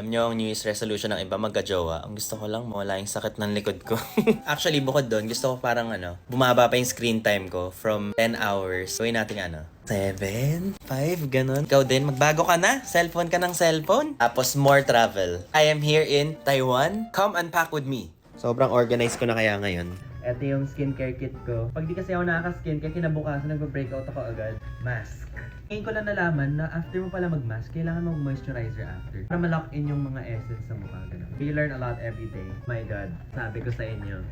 Alam nyo, ang New Year's resolution ng iba magka-jowa. Ang gusto ko lang, mawala yung sakit ng likod ko. Actually, bukod doon, gusto ko parang ano, bumaba pa yung screen time ko from 10 hours. Gawin natin ano, 7, 5, ganun. Ikaw din, magbago ka na. Cellphone ka ng cellphone. Tapos more travel. I am here in Taiwan. Come unpack with me. Sobrang organized ko na kaya ngayon. Ito yung skincare kit ko. Pag di kasi ako nakaka-skincare, kinabukasan nagpa-breakout ako agad. Mask. Ngayon ko lang nalaman na after mo pala mag-mask, kailangan mo moisturizer after. Para ma-lock in yung mga essence sa mukha. Ganun. We learn a lot every day. My God. Sabi ko sa inyo.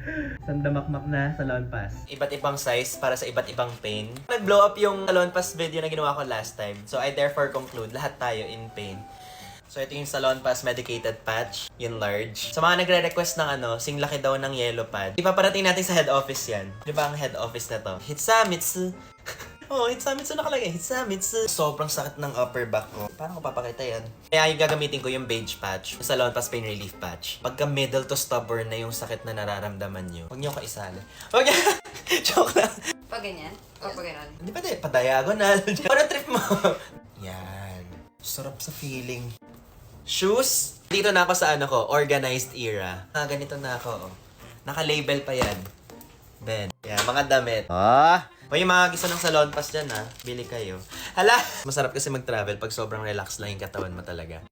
Sandamakmak na salon pass. Iba't ibang size para sa iba't ibang pain. Nag-blow up yung salon pass video na ginawa ko last time. So I therefore conclude, lahat tayo in pain. So ito yung Salon Pass Medicated Patch, yung large. Sa mga nagre-request ng ano, sing laki daw ng yellow pad. Ipaparating natin sa head office yan. Di ba ang head office na to? Hitsamitsu. oh, Hitsamitsu nakalagay. Hitsamitsu. Sobrang sakit ng upper back ko. Paano ko papakita yan? Kaya yung gagamitin ko yung beige patch, yung Salon Pass Pain Relief Patch. Pagka middle to stubborn na yung sakit na nararamdaman nyo, huwag nyo kaisali. Huwag Joke lang. Pag ganyan? O pag ganon? Hindi pa din, pa-diagonal. Ano trip mo? Yan. Sarap sa feeling. Shoes? Dito na ako sa ano ko, organized era. Ah, ganito na ako. Oh. Naka-label pa yan. Ben. Yan, mga damit. Ah! O yung mga gusto ng salon pass dyan ha, bili kayo. Hala! Masarap kasi mag-travel pag sobrang relax lang yung katawan mo talaga.